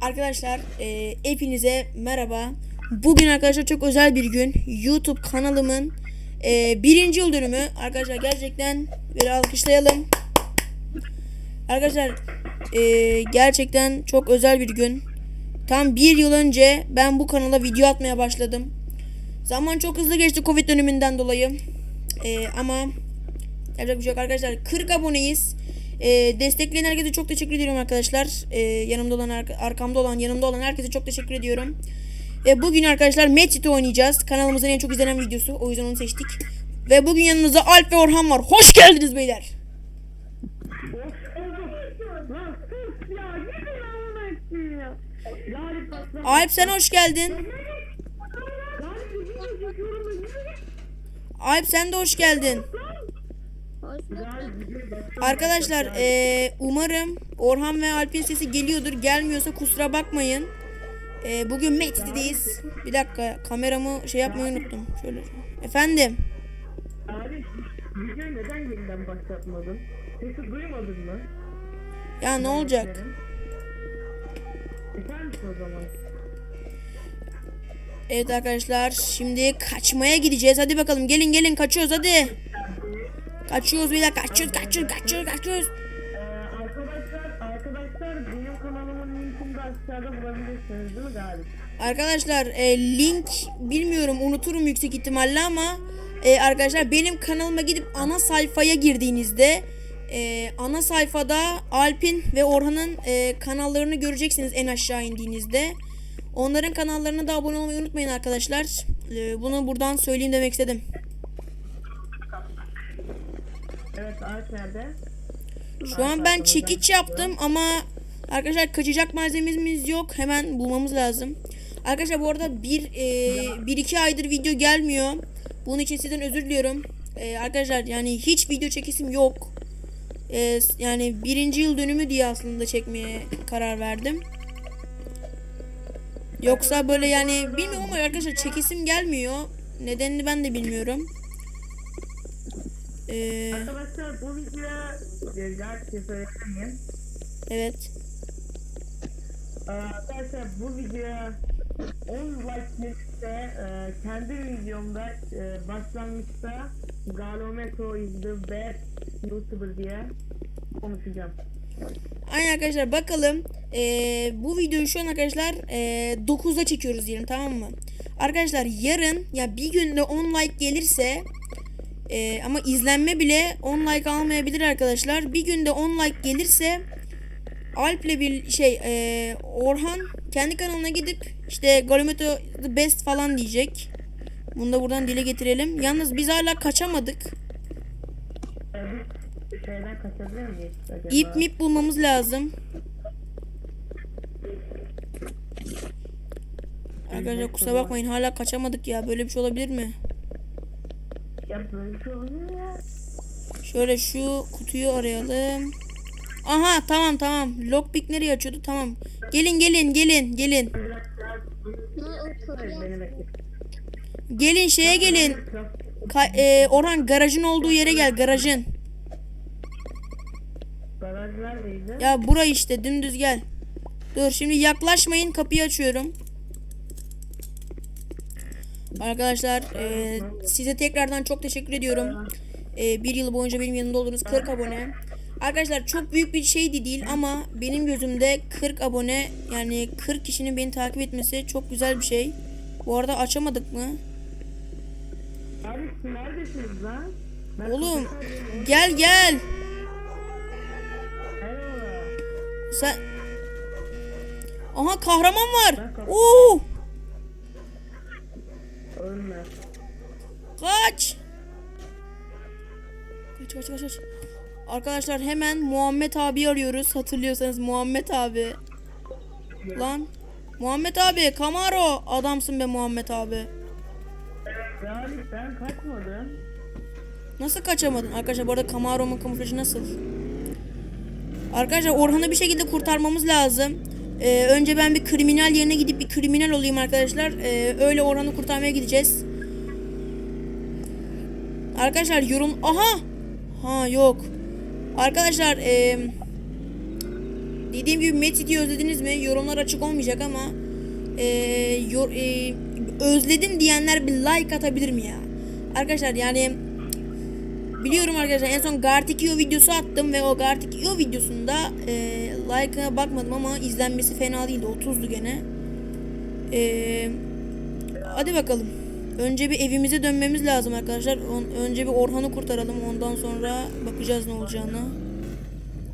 Arkadaşlar e, hepinize merhaba. Bugün arkadaşlar çok özel bir gün. YouTube kanalımın e, birinci yıl dönümü. Arkadaşlar gerçekten bir alkışlayalım. Arkadaşlar e, gerçekten çok özel bir gün. Tam bir yıl önce ben bu kanala video atmaya başladım. Zaman çok hızlı geçti Covid döneminden dolayı. E, ama yapacak bir şey yok arkadaşlar. 40 aboneyiz. E, destekleyen herkese çok teşekkür ediyorum arkadaşlar. E, yanımda olan, arka- arkamda olan, yanımda olan herkese çok teşekkür ediyorum. E, bugün arkadaşlar Medcity oynayacağız. Kanalımızın en çok izlenen videosu. O yüzden onu seçtik. Ve bugün yanımızda Alp ve Orhan var. Hoş geldiniz beyler. Alp sen hoş geldin. Alp sen de hoş geldin. Arkadaşlar e, umarım Orhan ve Alp'in sesi geliyordur. Gelmiyorsa kusura bakmayın. E, bugün Medcity'deyiz. Bir dakika kameramı şey yapmayı unuttum. Şöyle. Efendim. Abi videoyu neden yeniden başlatmadın? Sesi duymadın mı? Ya ne olacak? Efendim o zaman. Evet arkadaşlar şimdi kaçmaya gideceğiz. Hadi bakalım gelin gelin kaçıyoruz hadi. Kaçıyoruz beyler kaçıyoruz kaçıyoruz kaçıyoruz kaçıyoruz. Arkadaşlar? Arkadaşlar e, link bilmiyorum unuturum yüksek ihtimalle ama e, arkadaşlar benim kanalıma gidip ana sayfaya girdiğinizde e, ana sayfada Alp'in ve Orhan'ın e, kanallarını göreceksiniz en aşağı indiğinizde. Onların kanallarına da abone olmayı unutmayın arkadaşlar. E, bunu buradan söyleyeyim demek istedim. Evet Alp nerede? Şu an ben çekiç yaptım ama arkadaşlar kaçacak malzememiz yok. Hemen bulmamız lazım. Arkadaşlar bu arada bir, e, bir iki aydır video gelmiyor. Bunun için sizden özür diliyorum. E, arkadaşlar yani hiç video çekisim yok. E, yani birinci yıl dönümü diye aslında çekmeye karar verdim. Yoksa böyle yani bilmiyorum ama arkadaşlar çekisim gelmiyor. Nedenini ben de bilmiyorum. E, Arkadaşlar bu videoya e, gerçi söylemeyeyim. evet. Ee, Arkadaşlar bu videoya 10 like gelirse e, kendi videomda e, başlangıçta Galometro is the best YouTuber diye konuşacağım. Aynen arkadaşlar bakalım. Ee, bu videoyu şu an arkadaşlar ee, 9'da çekiyoruz diyelim tamam mı? Arkadaşlar yarın ya bir günde 10 like gelirse ee, ama izlenme bile 10 like almayabilir arkadaşlar. Bir günde 10 like gelirse Alp'le bir şey ee, Orhan kendi kanalına gidip işte Galometo the best falan diyecek. Bunu da buradan dile getirelim. Yalnız biz hala kaçamadık. E? İp mip bulmamız lazım. Arkadaşlar kusura bakmayın hala kaçamadık ya. Böyle bir şey olabilir mi? Ya böyle bir şey oluyor ya. Şöyle şu kutuyu arayalım. Aha tamam tamam. Lockpick nereye açıyordu? Tamam. Gelin gelin gelin gelin. Gelin şeye gelin. Ka- e, Orhan garajın olduğu yere gel garajın. Ya bura işte dümdüz gel. Dur şimdi yaklaşmayın kapıyı açıyorum. Arkadaşlar e, size tekrardan çok teşekkür ediyorum. E, bir yıl boyunca benim yanımda oldunuz 40 abone. Arkadaşlar çok büyük bir şey de değil ama benim gözümde 40 abone yani 40 kişinin beni takip etmesi çok güzel bir şey. Bu arada açamadık mı? Abi neredesiniz lan? Ben Oğlum gel gel. Sen Aha kahraman var. Oo! Ölme. Kaç. Kaç kaç kaç kaç. Arkadaşlar hemen Muhammed abi arıyoruz. Hatırlıyorsanız Muhammed abi. Lan. Muhammed abi Camaro. Adamsın be Muhammed abi. Yani ben kaçmadım. Nasıl kaçamadın? Arkadaşlar bu arada Camaro'nun kamuflajı nasıl? Arkadaşlar Orhan'ı bir şekilde kurtarmamız lazım. Ee, önce ben bir kriminal yerine gidip bir kriminal olayım arkadaşlar. Ee, öyle Orhan'ı kurtarmaya gideceğiz. Arkadaşlar yorum... Aha! Ha yok. Arkadaşlar eee dediğim gibi Mad City'yi özlediniz mi? Yorumlar açık olmayacak ama e, yor, e, özledim diyenler bir like atabilir mi ya? Arkadaşlar yani biliyorum arkadaşlar en son Gartikio videosu attım ve o Gartikio videosunda e, like'a bakmadım ama izlenmesi fena değildi. 30'du gene. E, hadi bakalım. Önce bir evimize dönmemiz lazım arkadaşlar. On- önce bir Orhan'ı kurtaralım. Ondan sonra bakacağız ne olacağını.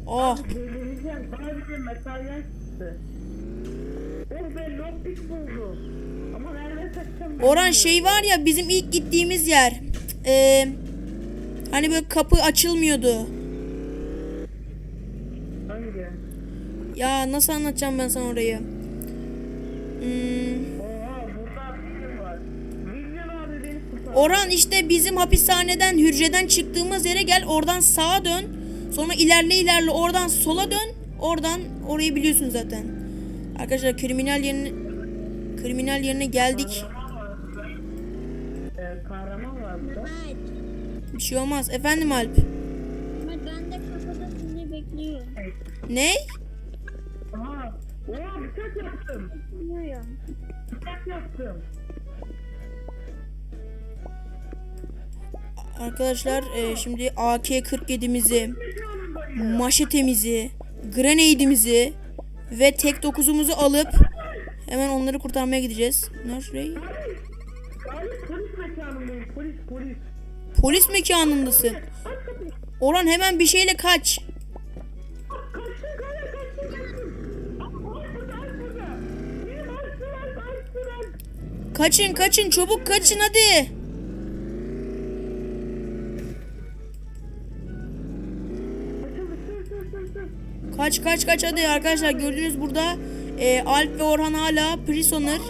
Ah. Oh? Orhan şey var ya bizim ilk gittiğimiz yer. Ee, hani böyle kapı açılmıyordu. Hangi? Ya nasıl anlatacağım ben sana orayı? Hmm. Orhan işte bizim hapishaneden hücreden çıktığımız yere gel oradan sağa dön. Sonra ilerle ilerle oradan sola dön. Oradan orayı biliyorsun zaten. Arkadaşlar kriminal yerine kriminal yerine geldik. Kahraman var. Bir şey olmaz. Efendim Alp. Ben de kafada seni bekliyorum. Ne? Oha bıçak yaptım. Bilmiyorum. Bıçak yaptım. Arkadaşlar e, şimdi AK-47'mizi, maşetemizi, grenade'imizi ve tek dokuzumuzu alıp hemen onları kurtarmaya gideceğiz. Nerede? Abi polis mekanındayım. Polis. Polis mekanındasın. Orhan hemen bir şeyle kaç. Kaçın kaçın çabuk kaçın hadi. Kaç kaç kaç hadi arkadaşlar gördüğünüz burada e, Alp ve Orhan hala prisoner.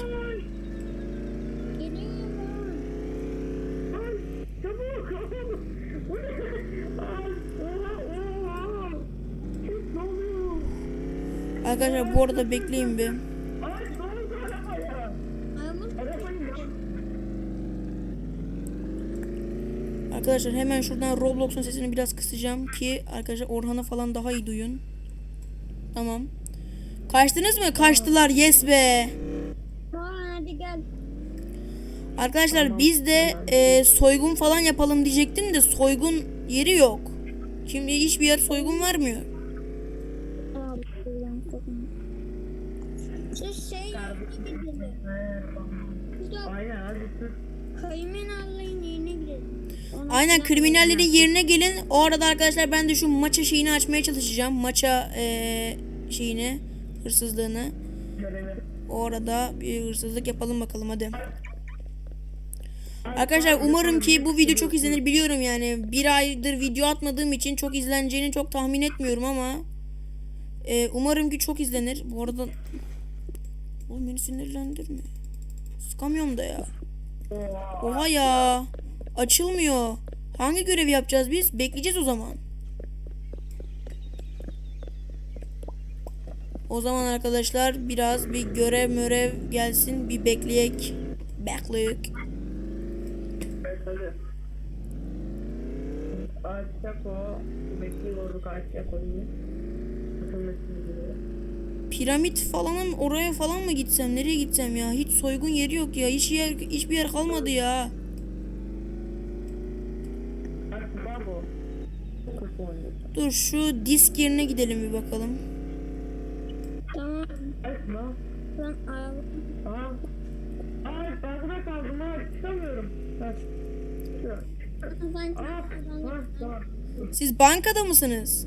Arkadaşlar bu arada bekleyin bir. Ay ne oldu arabaya? Ayağımın Arabayı yok. Arkadaşlar hemen şuradan Roblox'un sesini biraz kısacağım ki arkadaşlar Orhan'ı falan daha iyi duyun. Tamam. Kaçtınız mı? Kaçtılar. Yes be. Hadi gel. Arkadaşlar biz de e, soygun falan yapalım diyecektim de soygun yeri yok. Şimdi hiçbir yer soygun vermiyor. Siz şey yerine gidelim. Biz de Aynen hadi sür. kriminallerin yerine gidelim. Ona Aynen kriminallerin yerine gelin. O arada arkadaşlar ben de şu maça şeyini açmaya çalışacağım. Maça e, şeyini, hırsızlığını. O arada bir hırsızlık yapalım bakalım hadi. Arkadaşlar umarım ki bu video çok izlenir biliyorum yani bir aydır video atmadığım için çok izleneceğini çok tahmin etmiyorum ama e, umarım ki çok izlenir. Bu arada oğlum beni sinirlendirme. Sıkamıyorum da ya. Oha ya. Açılmıyor. Hangi görevi yapacağız biz? Bekleyeceğiz o zaman. O zaman arkadaşlar biraz bir görev mörev gelsin. Bir bekleyek. Bekleyek. Piramit falanın oraya falan mı gitsem? Nereye gitsem ya? Hiç soygun yeri yok ya. Hiç yer hiçbir yer kalmadı ya. Dur şu disk yerine gidelim bir bakalım. Siz bankada mısınız?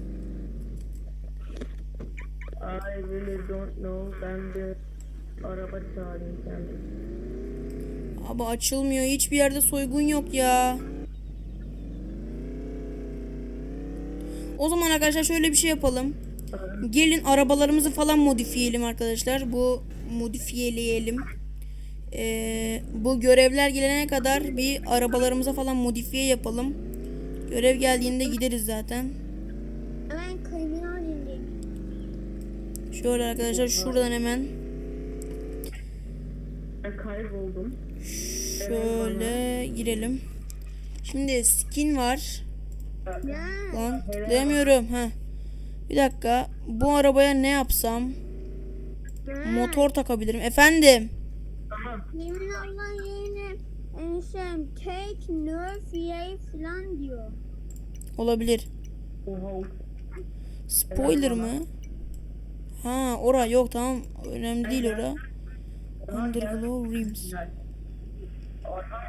I really don't know. Ben bir araba çağırayım kendim. Abi açılmıyor. Hiçbir yerde soygun yok ya. O zaman arkadaşlar şöyle bir şey yapalım. Gelin arabalarımızı falan modifiyelim arkadaşlar. Bu modifiyeleyelim. Ee, bu görevler gelene kadar bir arabalarımıza falan modifiye yapalım. Görev geldiğinde gideriz zaten. Şöyle arkadaşlar şuradan hemen kayboldum. şöyle girelim. Şimdi skin var. Ya. Lan tıklayamıyorum. Ha. Bir dakika. Bu arabaya ne yapsam? Motor takabilirim. Efendim. Tamam. Yemin Allah yerine e, şey, take nerf yay falan diyor. Olabilir. Oha. Spoiler mı? Ha ora yok tamam. Önemli değil ora. Underglow rims. Orhan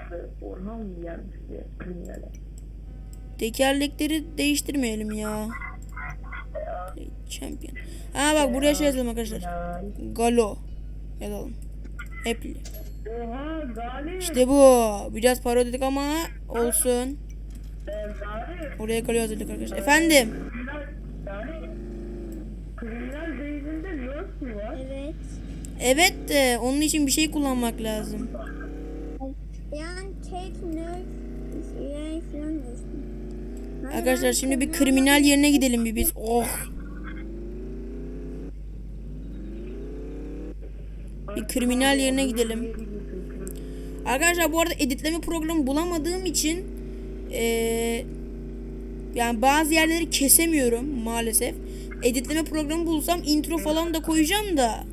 Orhan mı gelmiş diye kriminale. Tekerlekleri değiştirmeyelim ya. Champion. Ha bak buraya şey yazalım arkadaşlar. Galo yazalım. Apple. İşte bu. Biraz para ödedik ama olsun. Oraya Galo yazdık arkadaşlar. Efendim. Evet. Evet de onun için bir şey kullanmak lazım. Yani diyorsun. Ben Arkadaşlar şimdi bir kriminal- yerine gidelim bir biz. Oh. Bir kriminal yerine gidelim. Arkadaşlar bu arada editleme programı bulamadığım için eee, yani bazı yerleri kesemiyorum maalesef. Editleme programı bulsam intro falan da koyacağım da.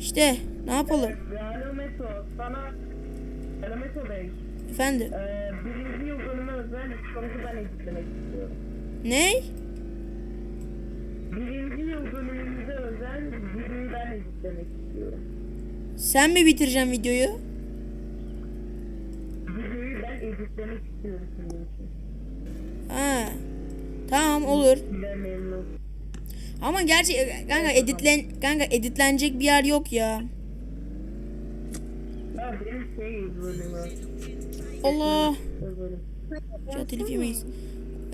İşte ne yapalım efendim. ee, sonucu ben editlemek istiyorum. Ne? Birinci yıl bölümümüze özel videoyu ben editlemek istiyorum. Sen mi bitireceksin videoyu? Videoyu ben editlemek istiyorum sizin için. Ha. Tamam olur. Ama gerçi kanka editlen kanka editlenecek bir yer yok ya. Allah. Ya telif yemeyiz.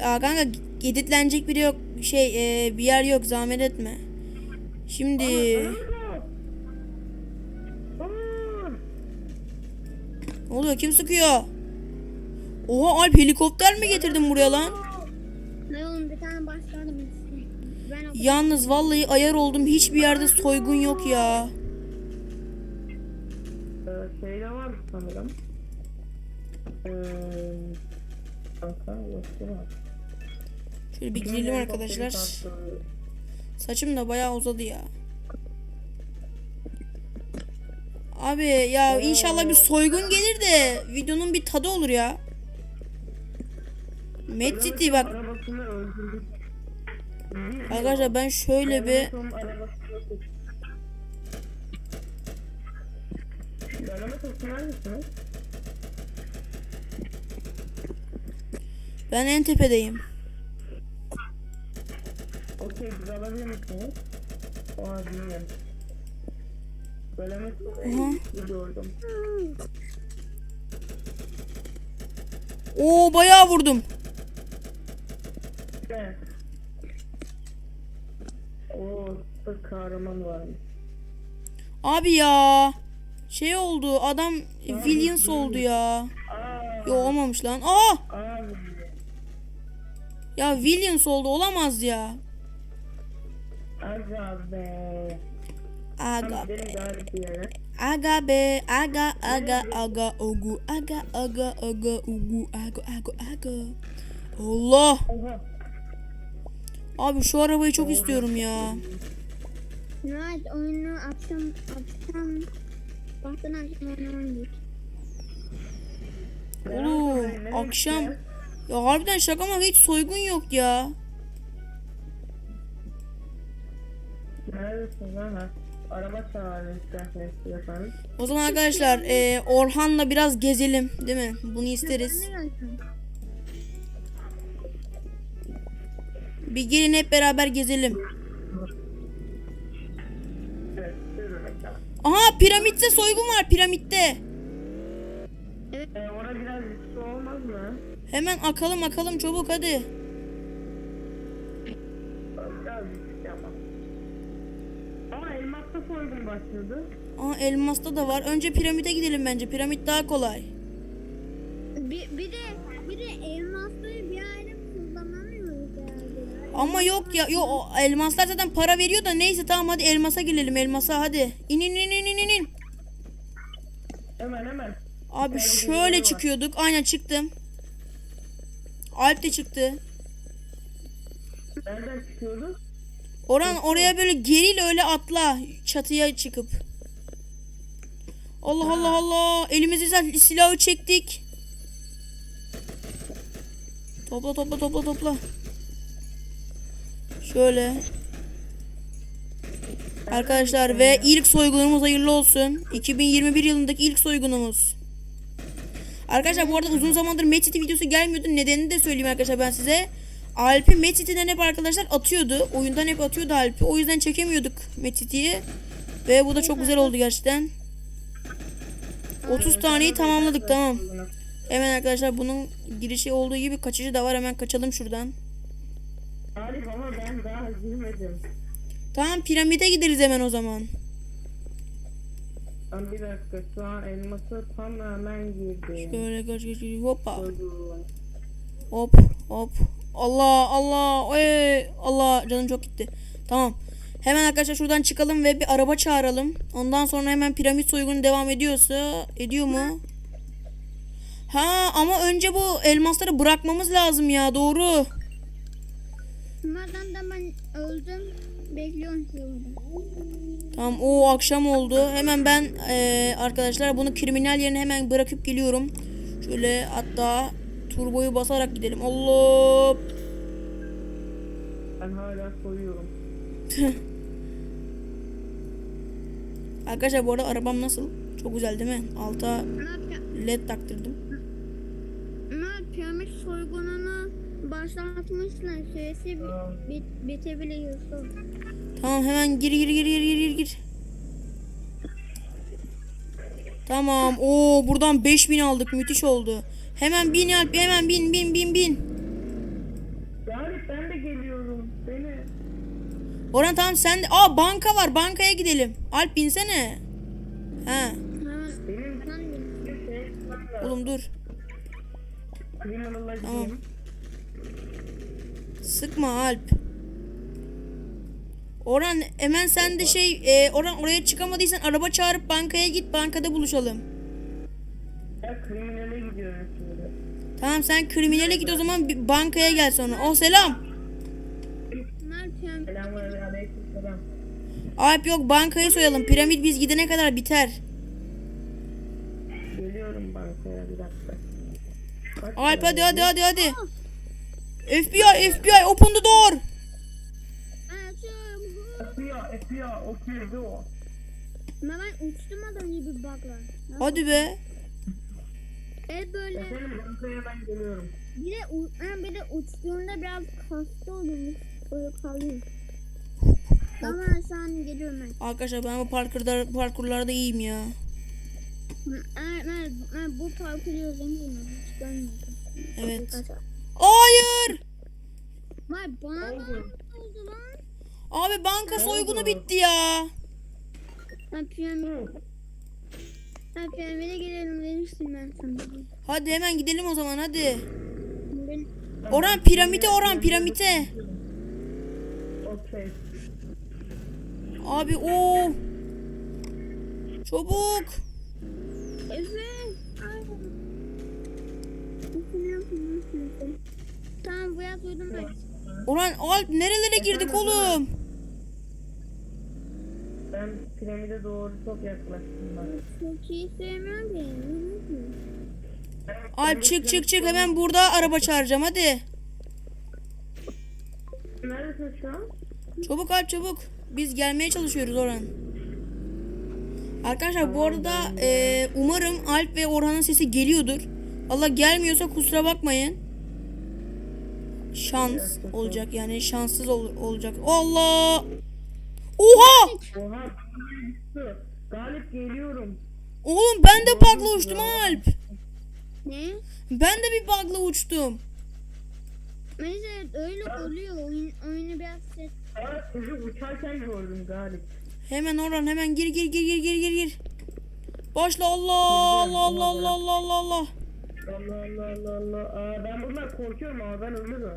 Aa kanka editlenecek biri yok. Şey e, bir yer yok zahmet etme. Şimdi Aa! ne oluyor kim sıkıyor? Oha Alp helikopter mi getirdin buraya lan? Ne oğlum bir tane başladım o Yalnız vallahi ayar oldum hiçbir yerde soygun yok ya. Ee, şeyde var sanırım. Ee, kanka yok değil mi? Şöyle bir girelim arkadaşlar. Saçım da bayağı uzadı ya. Abi ya inşallah bir soygun gelir de videonun bir tadı olur ya. Mad City bak Arabasını öldürdük. arkadaşlar ben şöyle bir. Araba sesi neredesiniz? Ben en tepedeyim. Okey, biz alabilir misiniz? Oha, bilmiyorum. Böleme Aha. gördüm. Oo bayağı vurdum. Evet. Oo, süper kahraman varmış. Abi ya. Şey oldu adam Williams oldu ya. Aa, Yo olmamış lan. Aa abi. Ya Williams oldu olamaz ya. Aga be. Aga be. Aga be. Aga aga aga ogu. Aga aga aga ugu. Aga aga aga. Allah. Abi şu arabayı çok istiyorum ya. Night oyunu akşam akşam Baktın akşam oyunu. Oğlum akşam. Ya harbiden şaka mı hiç soygun yok ya. Neredesin lan ha? Araba çağırın isterseniz istiyorsanız. O zaman arkadaşlar e, Orhan'la biraz gezelim değil mi? Bunu isteriz. Bir gelin hep beraber gezelim. Evet. Aha piramitte soygun var piramitte. Ee, orada biraz riskli olmaz mı? Hemen akalım akalım çabuk hadi. Ama. Elmasla soygun başladı. Aha elmasta da var. Önce piramide gidelim bence. Piramit daha kolay. Bir, bir de bir de elmasları bir ayrı kullanamıyoruz herhalde. ya. Ama yok ya. Yok o elmaslar zaten para veriyor da neyse tamam hadi elmasa girelim elmasa hadi. İn in in in in in. Hemen hemen. Abi şöyle çıkıyorduk. Aynen çıktım. Alp de çıktı. Nereden çıkıyoruz? Orhan oraya böyle geriyle öyle atla çatıya çıkıp. Allah Allah Allah. Elimize sil- silahı çektik. Topla topla topla topla. Şöyle. Arkadaşlar ve ilk soygunumuz hayırlı olsun. 2021 yılındaki ilk soygunumuz. Arkadaşlar bu arada uzun zamandır Metcity videosu gelmiyordu. Nedenini de söyleyeyim arkadaşlar ben size. Alp'i Metcity'den hep arkadaşlar atıyordu. Oyundan hep atıyordu Alp'i. O yüzden çekemiyorduk Metcity'yi. Ve bu da çok güzel oldu gerçekten. 30 taneyi tamamladık tamam. Hemen arkadaşlar bunun girişi olduğu gibi kaçıcı da var. Hemen kaçalım şuradan. Galip ama ben daha girmedim. Tamam piramide gideriz hemen o zaman. Ben bir dakika şu an elması tamamen girdi. Böyle kaç kaç kaç- hoppa. Hop hop. Allah Allah. Oy, Allah canım çok gitti. Tamam. Hemen arkadaşlar şuradan çıkalım ve bir araba çağıralım. Ondan sonra hemen piramit soygunu devam ediyorsa ediyor mu? Ha ama önce bu elmasları bırakmamız lazım ya doğru. Bunlardan da ben öldüm. Bekliyorum burada. Tamam o akşam oldu. Hemen ben eee, arkadaşlar bunu kriminal yerine hemen bırakıp geliyorum. Şöyle hatta turboyu basarak gidelim. Allah. Ben hala soyuyorum. Arkadaşlar bu arada arabam nasıl? Çok güzel değil mi? Alta led taktırdım. Ne piramit soygununu başlatmışlar. Süresi bit, bit, bitebiliyor. Tamam hemen gir gir gir gir gir gir gir. Tamam. Oo buradan 5000 aldık. Müthiş oldu. Hemen bin Alp hemen bin bin bin bin. Galip ben de geliyorum. Beni. Orhan tamam sen de. Aa banka var. Bankaya gidelim. Alp binsene. He. Ha, Benim. Oğlum dur. Tamam. Sıkma Alp. Orhan hemen sen de şey e, Orhan oraya çıkamadıysan araba çağırıp bankaya git bankada buluşalım. Ben kriminale gidiyorum şimdi. Tamam sen kriminale git o zaman bir bankaya gel sonra. Oh selam. Alp yok bankayı soyalım. Piramit biz gidene kadar biter. Geliyorum bankaya bir dakika. Alp hadi hadi hadi hadi. FBI FBI open the door. FBI, FBI, okay, do. Ama ben uçtum önce bir bug'la. Hadi be. E böyle Efendim ben geliyorum. bir de, ha, bir de uçtuğunda biraz hasta oluyormuş. Böyle kalıyor. Ama şu an geliyorum ben. Arkadaşlar ben bu parkurda, parkurlarda iyiyim ya. Evet, evet, evet, bu parkuru öğrendim. Hiç görmedim. Evet. Ay. Hayır. Vay bana Oldu. lan. Abi banka soygunu bitti ya. Ben piramit. Ben piramide girelim demiştim ben sana. Hadi hemen gidelim o zaman hadi. Ben, Orhan piramite Orhan piramite. Okay. Abi o. Çabuk. Efe. Tamam bu yaz duydum ben. Orhan Alp nerelere girdik oğlum? Ben piramide doğru çok yaklaştım bak. Çok iyi sevmiyorum? Alp çık çık çık hemen burada araba çağıracağım hadi. Neredesin şu an? Çabuk Alp çabuk. Biz gelmeye çalışıyoruz Orhan. Arkadaşlar bu arada e, umarım Alp ve Orhan'ın sesi geliyordur. Allah gelmiyorsa kusura bakmayın. Şans olacak yani şanssız ol- olacak. Allah! Oha! Oha. Galip geliyorum. Oğlum ben de bug'la uçtum Alp. Ne? Ben de bir bug'la uçtum. Neyse öyle oluyor. Oyun, oyunu biraz. Aa çocuk uçarken gördüm Galip. Hemen Orhan hemen gir gir gir gir gir gir gir. Başla Allah Allah Allah Allah Allah Allah Allah. Allah Allah Allah Allah. Aa, ben bundan korkuyorum ama ben ölürüm.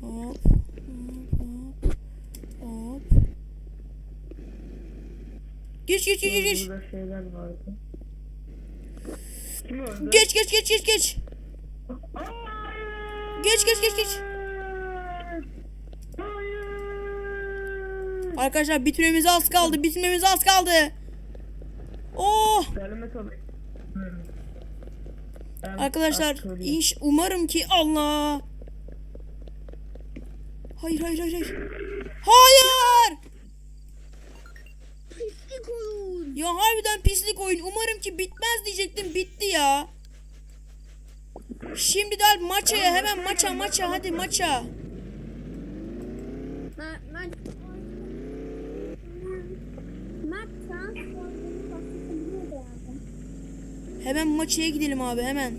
Hop hop hop. Geç geç geç geç. Burada şeyler vardı. Kim öldü? Geç geç geç geç geç. Geç geç geç geç. Arkadaşlar bitirmemize az kaldı. Bitirmemize az kaldı. Oh! Gelme tabii. Arkadaşlar iş umarım ki Allah. Hayır hayır hayır hayır. Hayır! Pislik oyun. Ya harbiden pislik oyun. Umarım ki bitmez diyecektim. Bitti ya. Şimdi de maçaya hemen maça maça hadi maça. Mert, Mert. Mert transformunu başlatabiliyor herhalde. Hemen maçaya gidelim abi hemen.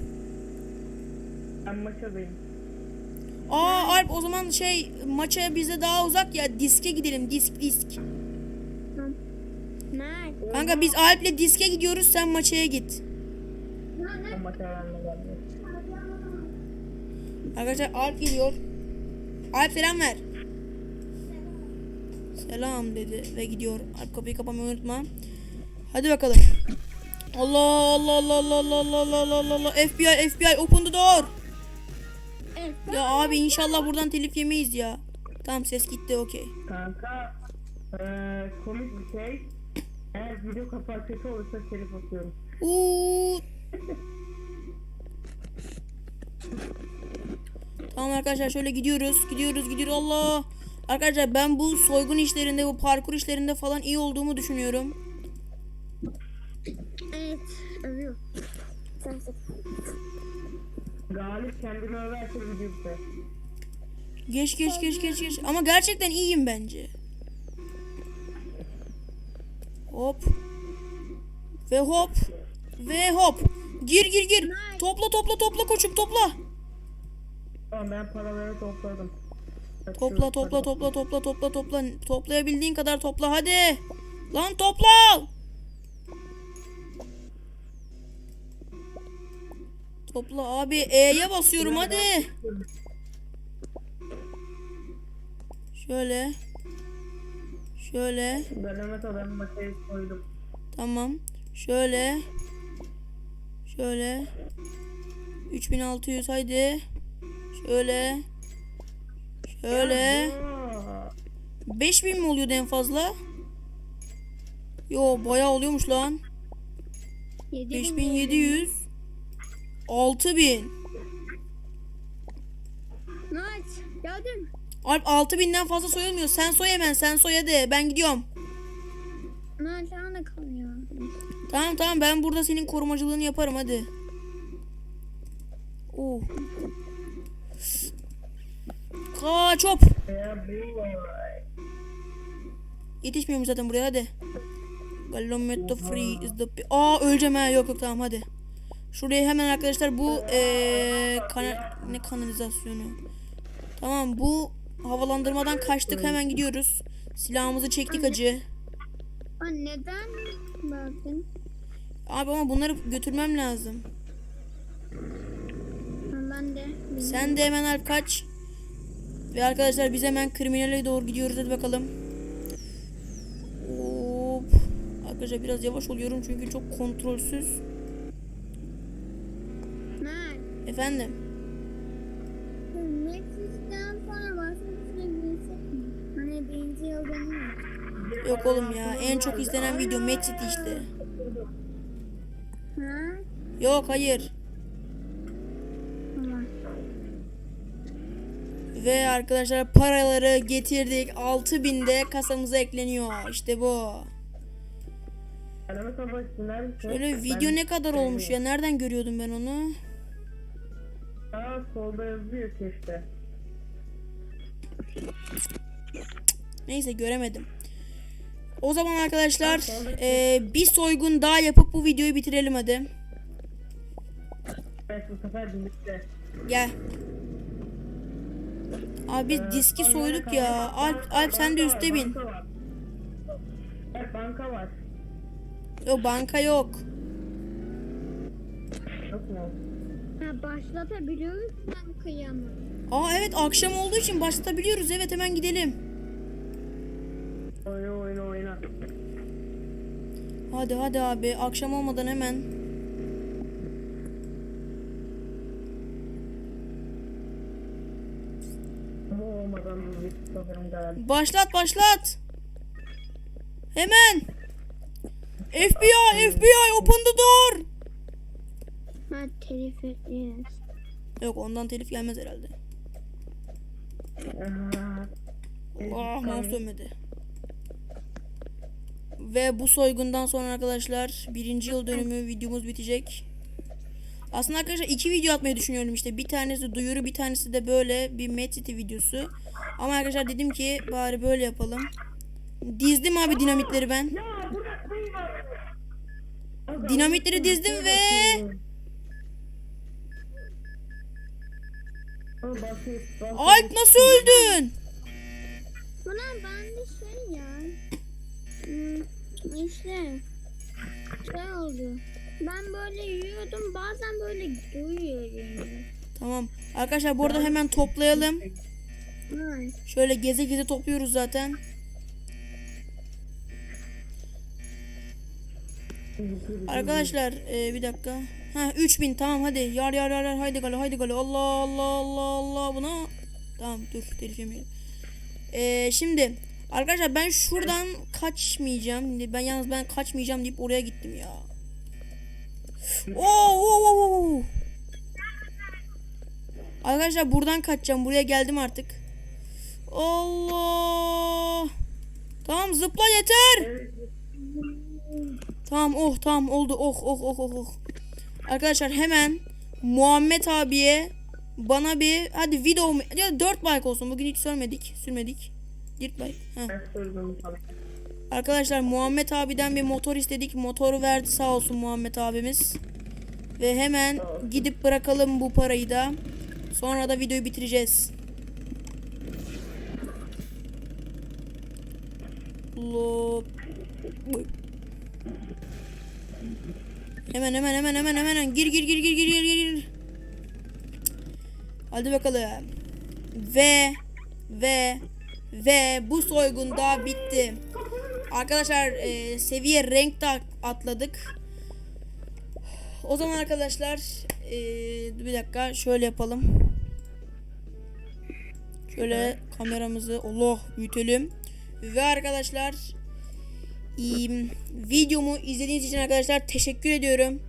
Ben maçadayım. Aa Alp o zaman şey maça bize daha uzak ya diske gidelim disk disk. Mert. Kanka biz Alp'le diske gidiyoruz sen maçaya git. Maça gelmiyor. Arkadaşlar Alp geliyor. Alp selam ver. Selam dedi ve gidiyor. Alp kapıyı kapamayı unutma. Hadi bakalım. Allah Allah Allah Allah Allah Allah Allah Allah FBI FBI open the door. Ya abi inşallah buradan telif yemeyiz ya. Tamam ses gitti okey. Kanka eee komik bir şey. Eğer video kapağı kötü olursa telif atıyorum. Uuu. Tamam arkadaşlar şöyle gidiyoruz. Gidiyoruz gidiyoruz Allah. Arkadaşlar ben bu soygun işlerinde bu parkur işlerinde falan iyi olduğumu düşünüyorum. Evet. Övüyor. Sen sen. Galip kendini överse video biter. Geç geç geç geç geç. Ama gerçekten iyiyim bence. Hop. Ve hop. Ve hop. Gir gir gir. Topla topla topla koçum topla. Tamam ben paraları topladım. Topla topla topla topla topla topla. Toplayabildiğin kadar topla hadi. Lan topla. Topla abi E'ye basıyorum hadi. Şöyle. Şöyle. Ben Mehmet ben maçayı koydum. Tamam. Şöyle. Şöyle. 3600 haydi. Şöyle. Şöyle. Aa, 5000 mi oluyordu en fazla? Yo bayağı oluyormuş lan. Yedi 5700 6000 Mert. Geldin. Alp 6000'den fazla soyulmuyor. Sen soy hemen sen soy hadi. Ben gidiyorum. Sana da kalıyor. Tamam tamam ben burada senin korumacılığını yaparım hadi. Oh. Kaç hop. Yetişmiyorum zaten buraya hadi. Galometto free is the... Aa öleceğim ha yok yok tamam hadi. Şuraya hemen arkadaşlar bu eee kana- ne kanalizasyonu. Tamam bu havalandırmadan kaçtık hemen gidiyoruz. Silahımızı çektik acı. Neden? Abi ama bunları götürmem lazım. Ben de. Sen de hemen Alp kaç. Ve arkadaşlar biz hemen kriminale doğru gidiyoruz hadi bakalım. Hop. Arkadaşlar biraz yavaş oluyorum çünkü çok kontrolsüz. Efendim. Netflix'ten sonra şey bilsek mi? Hani birinci yıl benim mi? Yok oğlum ya en çok izlenen video City işte. Yok hayır. Ve arkadaşlar paraları getirdik. 6000 de kasamıza ekleniyor. İşte bu. Şöyle video ne kadar olmuş ya? Nereden görüyordum ben onu? Aa solda yazıyor ki işte. Neyse göremedim. O zaman arkadaşlar eee, bir soygun daha yapıp bu videoyu bitirelim hadi. Evet bu sefer birlikte. Gel. Abi biz diski soyduk ya. Alp, Alp sen de üste bin. Banka var. Evet banka var. Yok banka yok. Yok mu? Ha, başlatabiliyoruz ben kıyamam. Aa evet akşam olduğu için başlatabiliyoruz. Evet hemen gidelim. Oyna oyna oyna. Hadi hadi abi akşam olmadan hemen. Başlat başlat. Hemen. FBI, FBI open the door. Ha telif etmeyiniz. Yok ondan telif gelmez herhalde. Aha. Ah mouse dönmedi. Ve bu soygundan sonra arkadaşlar birinci yıl dönümü videomuz bitecek. Aslında arkadaşlar iki video atmayı düşünüyorum işte. Bir tanesi duyuru bir tanesi de böyle bir Mad City videosu. Ama arkadaşlar dedim ki bari böyle yapalım. Dizdim abi dinamitleri ben. Dinamitleri dizdim ve- Alp nasıl öldün? Buna bende şey ya. Hmm, işte. Şey oldu. Ben böyle yürüyordum bazen böyle duyuyorum. Tamam. Arkadaşlar bu arada hemen toplayalım. Ay. Şöyle geze geze topluyoruz zaten. Arkadaşlar e, bir dakika. Ha 3000 tamam hadi. Yar yar yar yar haydi galo haydi galo. Allah Allah Allah Allah buna. Tamam dur telif yemeyelim. E, şimdi arkadaşlar ben şuradan kaçmayacağım. Ben yalnız ben kaçmayacağım deyip oraya gittim ya. Oo, oo, oo, oo. Arkadaşlar buradan kaçacağım. Buraya geldim artık. Allah. Tamam zıpla yeter. Tamam oh tamam oldu oh oh oh oh oh. Arkadaşlar hemen Muhammed abiye bana bir hadi video ya 4 bike olsun bugün hiç sürmedik sürmedik. Dirt bike. Heh. Ben sordum sana. Arkadaşlar Muhammed abiden bir motor istedik. Motoru verdi sağ olsun Muhammed abimiz. Ve hemen gidip bırakalım bu parayı da. Sonra da videoyu bitireceğiz. Lop. Hemen hemen hemen hemen hemen gir gir gir gir gir gir gir. Hadi bakalım. Ve ve ve bu soygun da bitti. Arkadaşlar e, seviye renk de atladık. O zaman arkadaşlar e, bir dakika şöyle yapalım. Şöyle kameramızı Allah büyütelim. Ve arkadaşlar videomu izlediğiniz için arkadaşlar teşekkür ediyorum.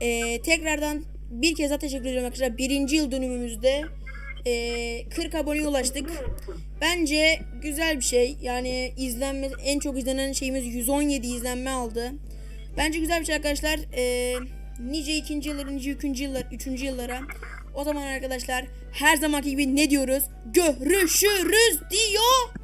E, tekrardan bir kez daha teşekkür ediyorum arkadaşlar. Birinci yıl dönümümüzde e, 40 aboneye ulaştık. Bence güzel bir şey. Yani izlenme en çok izlenen şeyimiz 117 izlenme aldı. Bence güzel bir şey arkadaşlar. Ee, nice ikinci yıllara, nice üçüncü yıllar, üçüncü yıllara. O zaman arkadaşlar her zamanki gibi ne diyoruz? Görüşürüz diyor.